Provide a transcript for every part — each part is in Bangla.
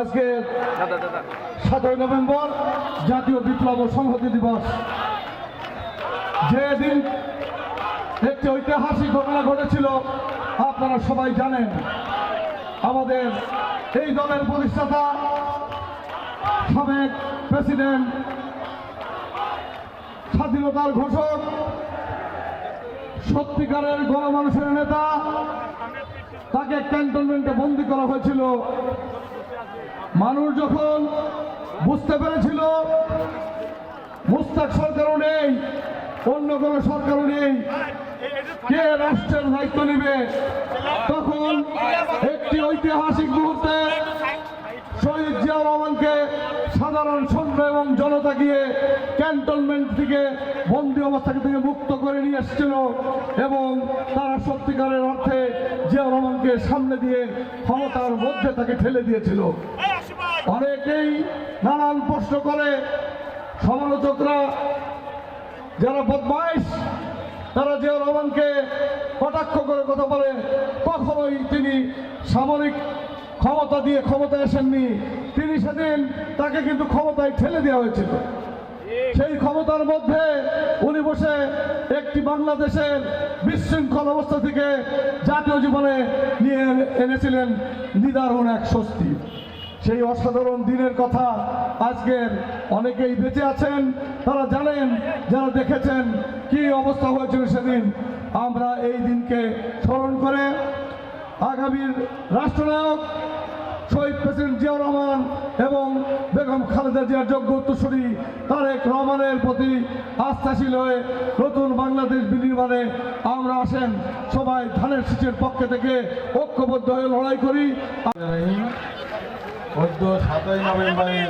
আজকে সাতই নভেম্বর জাতীয় বিপ্লব ও সংহতি দিবস। যেদিন একটি ঐতিহাসিক ঘটনা ঘটেছিল, আপনারা সবাই জানেন, আমাদের এই দলের প্রতিষ্ঠাতা সাবেক প্রেসিডেন্ট, স্বাধীনতার ঘোষক, সত্যিকারের গণমানুষের নেতা তাকে ক্যান্টনমেন্টে বন্দি করা হয়েছিল। মানুষ যখন বুঝতে পেরেছিল, মুস্তাক সরকারও নেই, অন্য কোনো সরকারও নেই, কে রাষ্ট্রের দায়িত্ব নেবে, তখন একটি ঐতিহাসিক মুহূর্তে শহীদ জিয়াউর রহমানকে সাধারণ সৈন্য এবং জনতা গিয়ে ক্যান্টনমেন্ট থেকে বন্দি অবস্থা থেকে মুক্ত করে নিয়ে এসেছিল এবং তারা সত্যিকারের অর্থে জিয়াউর রহমানকে সামনে দিয়ে ক্ষমতার মধ্যে তাকে ঠেলে দিয়েছিল। অনেকেই নানান প্রশ্ন করে, সমালোচকরা যারা বদমাইশ, তারা জিয়াউর রহমানকে কটাক্ষ করে কথা বলে, কখনোই তিনি সামরিক ক্ষমতা দিয়ে ক্ষমতায় আসেননি। তিনি সেদিন তাকে কিন্তু ক্ষমতায় ঠেলে দেওয়া হয়েছিল। সেই ক্ষমতার মধ্যে উনি বসে একটি বাংলাদেশের বিশৃঙ্খল অবস্থা থেকে জাতীয় জীবনে নিয়ে এনেছিলেন নিদারুণ এক স্বস্তি। সেই অসাধারণ দিনের কথা আজকের অনেকেই বেঁচে আছেন। তারা জানেন, যারা দেখেছেন কি অবস্থা হয়েছিল সেদিন। আমরা এই দিনকে স্মরণ করে আগামীর রাষ্ট্রনায়ক শহীদ প্রেসিডেন্ট জিয়াউর রহমান এবং বেগম খালেদা জিয়ার যোগ্য উত্তরসূরি তারেক রহমানের প্রতি আস্থাশীল হয়ে নতুন বাংলাদেশ বিনির্মাণে আমরা আসেন। সবাই ধানের শীষের পক্ষে থেকে ঐক্যবদ্ধ হয়ে লড়াই করি। সাতই নভেম্বরের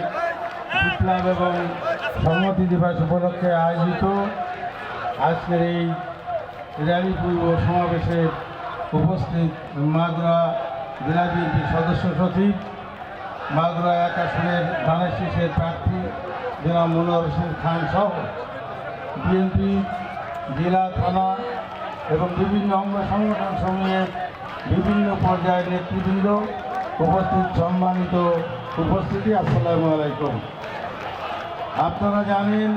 বিপ্লব এবং সংহতি দিবস উপলক্ষে আয়োজিত আজকের এই র্যালি পূর্ব সমাবেশে উপস্থিত মাগুরা জেলা বিএনপির সদস্য সচিব, মাগুরা এক আসনের ধানের শীষের প্রার্থী জনাব মনোয়ার হোসেন খান সহ বিএনপি, জেলা, থানা এবং বিভিন্ন অঙ্গ সংগঠন সমূহের বিভিন্ন পর্যায়ের নেতৃবৃন্দ উপস্থিত, সম্মানিত উপস্থিতি। আসসালামু আলাইকুম। আপনারা জানেন,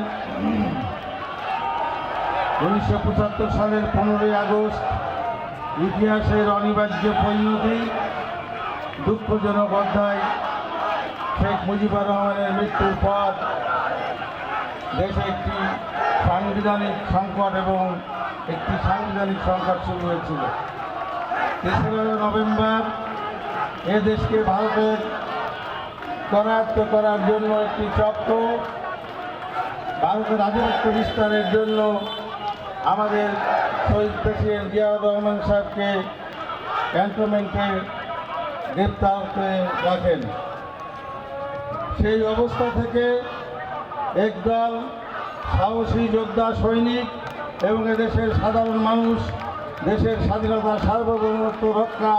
উনিশশো পঁচাত্তর সালের পনেরোই আগস্ট ইতিহাসের অনিবার্য পরিণতি, দুঃখজনক অধ্যায়, শেখ মুজিবুর রহমানের মৃত্যুর পর দেশে একটি সাংবিধানিক সংকট এবং একটি সাংবিধানিক সংকট শুরু হয়েছিল। তেসরা নভেম্বর এ দেশকে ভারতের করায়ত্ত করার জন্য একটি চক্র, ভারতের আধিপত্য বিস্তারের জন্য আমাদের শহীদ প্রেসিডেন্ট জিয়াউর রহমান সাহেবকে ক্যান্টনমেন্টে গ্রেপ্তার করে রাখেন। সেই অবস্থা থেকে একদল সাহসী যোদ্ধা সৈনিক এবং এদেশের সাধারণ মানুষ, দেশের স্বাধীনতা সার্বভৌমত্ব রক্ষা,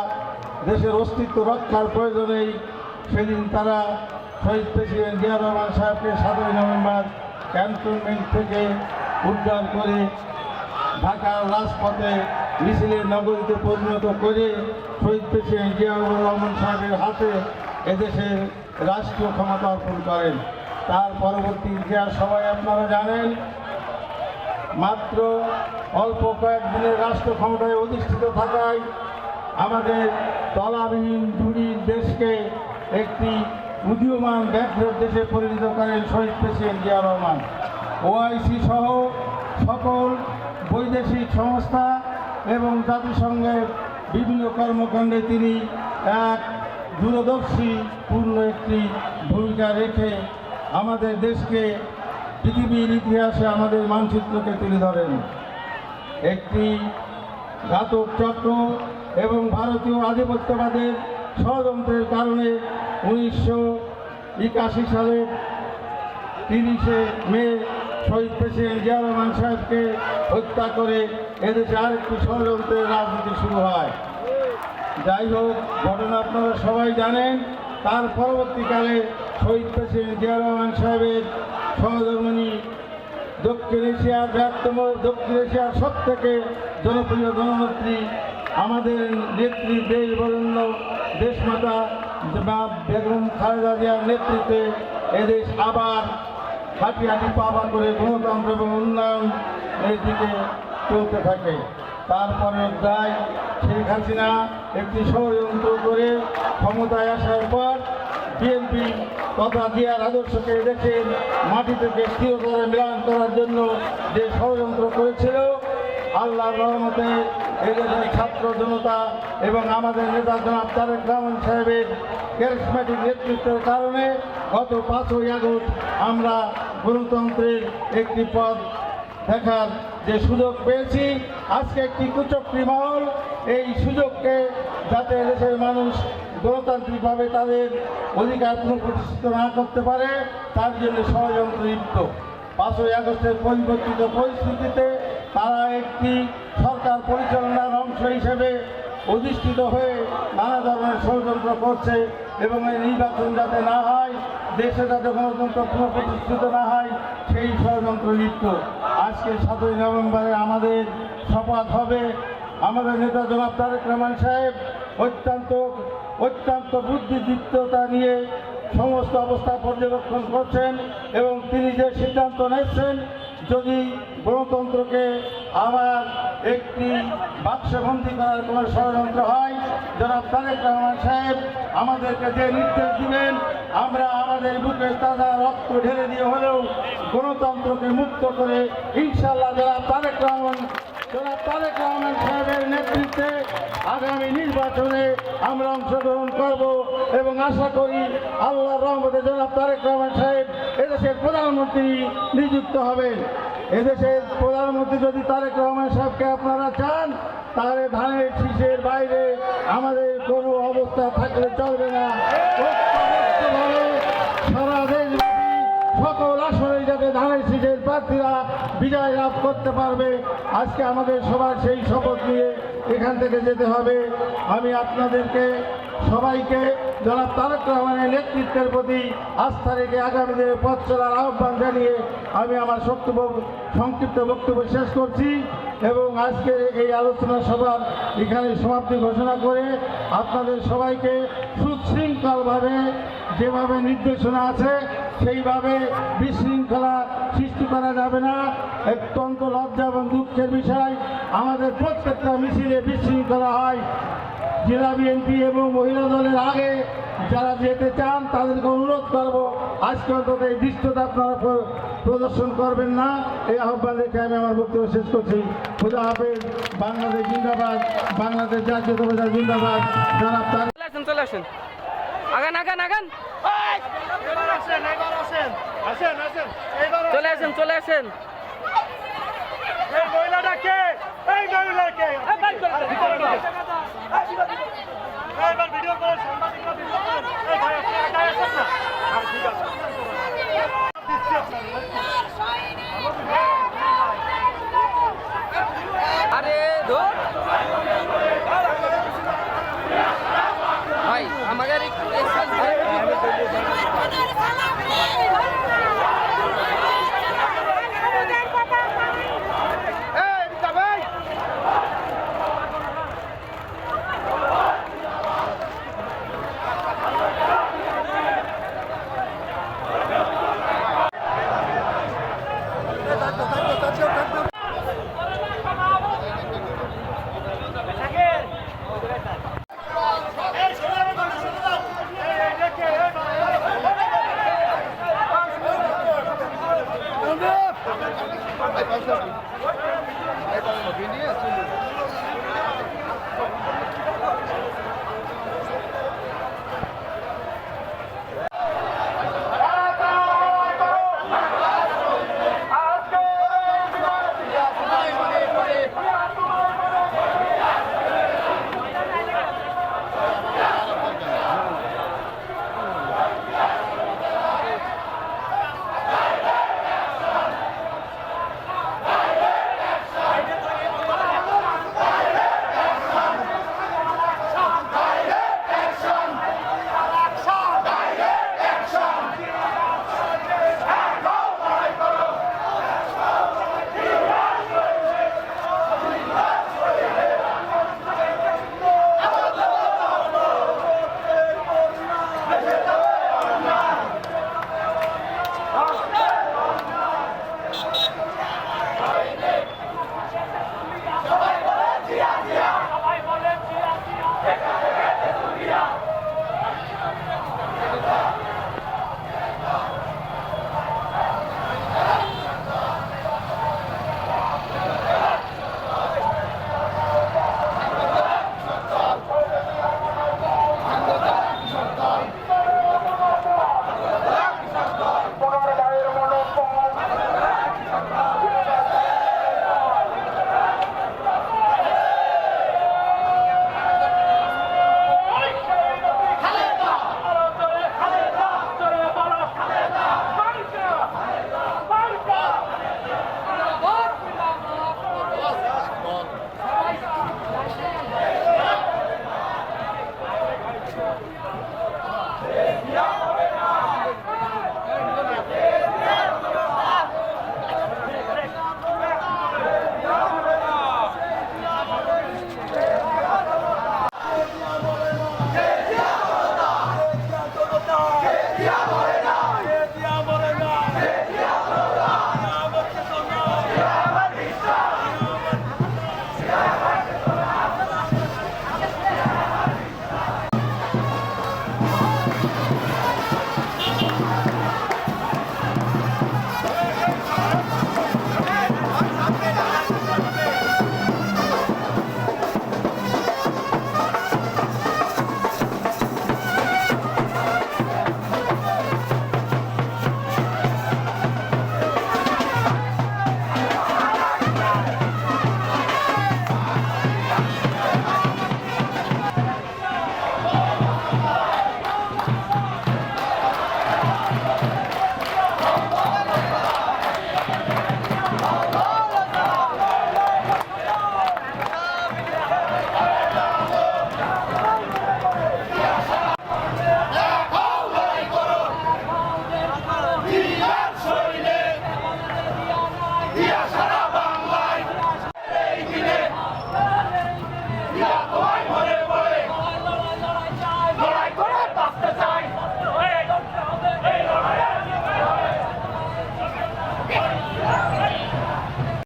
দেশের অস্তিত্ব রক্ষার প্রয়োজনেই সেদিন তারা শহীদ প্রেসিডেন্ট জিয়াউর রহমান সাহেবকে সাতই নভেম্বর ক্যান্টনমেন্ট থেকে উদ্ধার করে ঢাকার রাজপথে মিছিলের নগরীতে পরিণত করে শহীদ প্রেসিডেন্ট জিয়াউর রহমান সাহেবের হাতে এদেশের রাষ্ট্রীয় ক্ষমতা অর্পণ করেন। তার পরবর্তী ইতিহাস সবাই আপনারা জানেন। মাত্র অল্প কয়েকদিনের রাষ্ট্র ক্ষমতায় অধিষ্ঠিত থাকায় আমাদের তলাবিহীন ঝুড়ির দেশকে একটি উদীয়মান ব্যাঘ্রের দেশে পরিণত করেন শহীদ প্রেসিডেন্ট জিয়া রহমান। ওআইসি সহ সকল বৈদেশিক সংস্থা এবং জাতিসংঘের বিভিন্ন কর্মকাণ্ডে তিনি এক দূরদর্শী, পূর্ণ একটি ভূমিকা রেখে আমাদের দেশকে, পৃথিবীর ইতিহাসে আমাদের মানচিত্রকে তুলে ধরেন। একটি ঘাতক চক্র এবং ভারতীয় আধিপত্যবাদের ষড়যন্ত্রের কারণে উনিশশো একাশি সালের তিরিশে মে শহীদ প্রেসিডেন্ট জিয়া রহমান সাহেবকে হত্যা করে এদেশে আরেকটি ষড়যন্ত্রের রাজনীতি শুরু হয়। যাই হোক, ঘটনা আপনারা সবাই জানেন, তার পরবর্তীকালে শহীদ প্রেসিডেন্ট জিয়া রহমান সাহেবের সহধর্মিনী দক্ষিণ এশিয়ার বৃহত্তম, দক্ষিণ এশিয়ার সব থেকে জনপ্রিয় গণনেত্রী আমাদের নেত্রী দেশ বরেণ্য দেশমাতা বেগম খালেদা জিয়ার নেতৃত্বে এদেশ আবার হাঁটি হাঁটি পাবা করে গণতন্ত্র এবং উন্নয়নের দিকে চলতে থাকে। তারপরে দায় শেখ হাসিনা একটি ষড়যন্ত্র করে ক্ষমতায় আসার পর বিএনপি তথা জিয়ার আদর্শকে দেশের মাটি থেকে স্থিরতারে মিলান করার জন্য যে ষড়যন্ত্র করেছিল, আল্লাহর রহমতে এদেশের ছাত্র জনতা এবং আমাদের নেতা জনাব তারেক রহমান সাহেবের ক্যারিসমেটিক নেতৃত্বের কারণে গত পাঁচই আগস্ট আমরা গণতন্ত্রের একটি পথ দেখার যে সুযোগ পেয়েছি। আজকে একটি কুচক্রী মহল, এই সুযোগকে যাতে দেশের মানুষ গণতান্ত্রিকভাবে তাদের অধিকার পুনঃপ্রতিষ্ঠিত না করতে পারে, তার জন্য ষড়যন্ত্র লিপ্ত। পাঁচই আগস্টের পরিবর্তিত পরিস্থিতিতে তারা একটি সরকার পরিচালনার অংশ হিসেবে অধিষ্ঠিত হয়ে নানা ধরনের ষড়যন্ত্র করছে এবং এই নির্বাচন যাতে না হয়, দেশে যাতে গণতন্ত্র পুনঃপ্রতিষ্ঠিত না হয়, সেই ষড়যন্ত্র লিপ্ত। আজকে সাতই নভেম্বরে আমাদের শপথ হবে। আমাদের নেতা জনাব তারেক রহমান সাহেব অত্যন্ত অত্যন্ত বুদ্ধিদীপ্ততা নিয়ে সমস্ত অবস্থা পর্যবেক্ষণ করছেন এবং তিনি যে সিদ্ধান্ত নিচ্ছেন যদি গণতন্ত্রকে আবার একটি বাক্সবন্দি করার কোনো ষড়যন্ত্র হয় যারা তারেক রহমান সাহেব আমাদেরকে যে নির্দেশ দিবেন আমরা আমাদের বুকে তাজা রক্ত ঢেলে দিয়ে হলেও গণতন্ত্রকে মুক্ত করে ইনশাল্লাহ যারা তারেক রহমান যারা তারেক রহমান সাহেবের নেতৃত্বে আগামী নির্বাচনে আমরা অংশগ্রহণ করব এবং আশা করি আল্লাহর রহমতে জনাব তারেক রহমান সাহেব এদেশের প্রধানমন্ত্রী নিযুক্ত হবেন। এদেশের প্রধানমন্ত্রী যদি তারেক রহমান সাহেবকে আপনারা চান, তাহলে ধানের শীষের বাইরে আমাদের কোনো অবস্থা থাকলে চলবে না। সকল আসনে যাতে ধানের শীষের প্রার্থীরা বিজয় লাভ করতে পারবে, আজকে আমাদের সবার সেই শপথ নিয়ে এখান থেকে যেতে হবে। আমি আপনাদেরকে, সবাইকে, জনাব তারক রহমানের নেতৃত্বের প্রতি আস্থা রেখে আগামী দিনে পথ চলার আহ্বান জানিয়ে আমি আমার সংক্ষিপ্ত বক্তব্য শেষ করছি। এবং আজকের এই আলোচনা সভার এখানে সমাপ্তি ঘোষণা করে আপনাদের সবাইকে সুশৃঙ্খলভাবে যেভাবে নির্দেশনা আছে, সেইভাবে বিশৃঙ্খলা সৃষ্টি করা যাবে না। অত্যন্ত লজ্জা এবং দুঃখের বিষয়, আমাদের প্রত্যেকটা মিছিলে বিশৃঙ্খলা হয়। জেলা বিএনপি এবং মহিলা দলের আগে যারা যেতে চান তাদেরকে অনুরোধ করব আজকে অন্তত এই দৃশ্যটা আপনারা প্রদর্শন করবেন না। এই আহ্বান রেখে আমি আমার বক্তব্য শেষ করছি। খুদা হাফেজ বাংলাদেশ জিন্দাবাদ বাংলাদেশ জাতীয়তা জিন্দাবাদ। জনাব তারেক চলে আসেন চলে আসেন। আগান আগান আগান। এবার আসেন এবার আসেন আসেন আসেন এবার চলে আসেন চলে আসেন। এই মহিলাটা কে? ভিডিও করে সাংবাদিকরা ভিডিও করেন এই ভাই আপনি একাই আছেন না Aí vai o Xabi. Aí vai o Xabi.